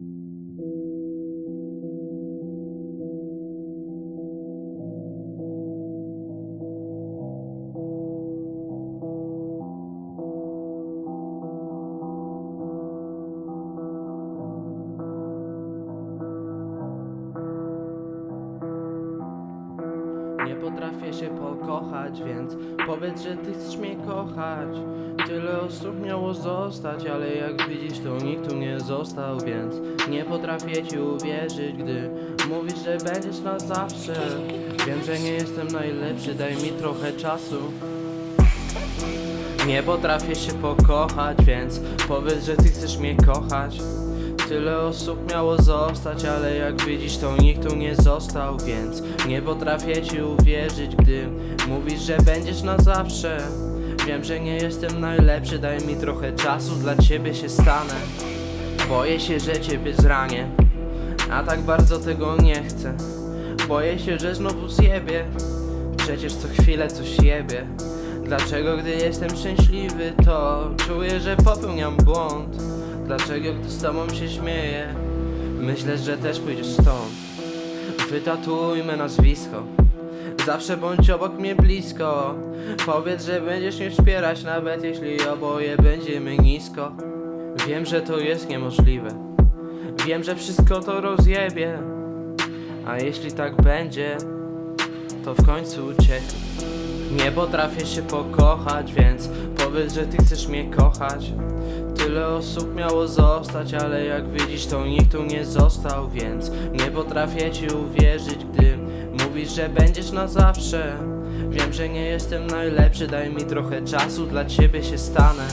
Nie potrafię się pokochać, więc powiedz, że ty chcesz mnie kochać. Tyle osób miało zostać, ale jak widzisz, to nikt tu nie został, więc nie potrafię ci uwierzyć, gdy mówisz, że będziesz na zawsze. Wiem, że nie jestem najlepszy, daj mi trochę czasu. Nie potrafię się pokochać, więc powiedz, że ty chcesz mnie kochać. Tyle osób miało zostać, ale jak widzisz, to nikt tu nie został, więc nie potrafię ci uwierzyć, gdy mówisz, że będziesz na zawsze. Wiem, że nie jestem najlepszy, daj mi trochę czasu, dla ciebie się stanę. Boję się, że ciebie zranię, a tak bardzo tego nie chcę. Boję się, że znowu zjebie, przecież co chwilę coś jebie. Dlaczego gdy jestem szczęśliwy, to czuję, że popełniam błąd? Dlaczego gdy z tobą się śmieję, myślę, że też pójdziesz stąd? Wytatujmy nazwisko, zawsze bądź obok mnie blisko. Powiedz, że będziesz mnie wspierać, nawet jeśli oboje będziemy nisko. Wiem, że to jest niemożliwe, wiem, że wszystko to rozjebie. A jeśli tak będzie, to w końcu ucieknę. Nie potrafię się pokochać, więc powiedz, że ty chcesz mnie kochać. Tyle osób miało zostać, ale jak widzisz, to nikt tu nie został, więc nie potrafię ci uwierzyć, gdy mówisz, że będziesz na zawsze. Wiem, że nie jestem najlepszy, daj mi trochę czasu, dla ciebie się stanę.